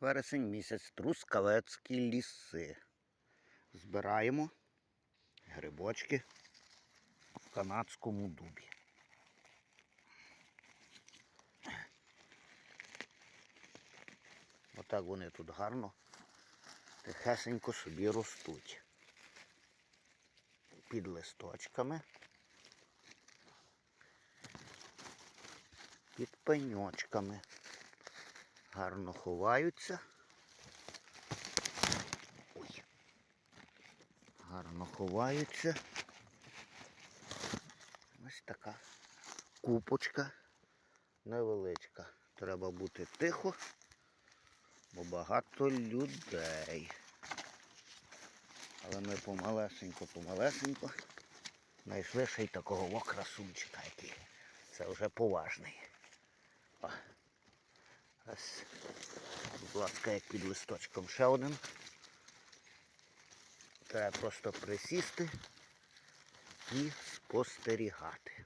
Вересень місяць, трускавецькі ліси. Збираємо грибочки в канадському дубі. Отак вони тут гарно, тихесенько собі ростуть. Під листочками. Під пеньочками. Гарно ховаються. Ой. Гарно ховаються. Ось така купочка невеличка. Треба бути тихо, бо багато людей. Але ми помалесенько, помалесенько знайшли ще й такого красунчика, який. Це вже поважний. О. Ось, будь ласка, як під листочком ще один. Треба просто присісти і спостерігати.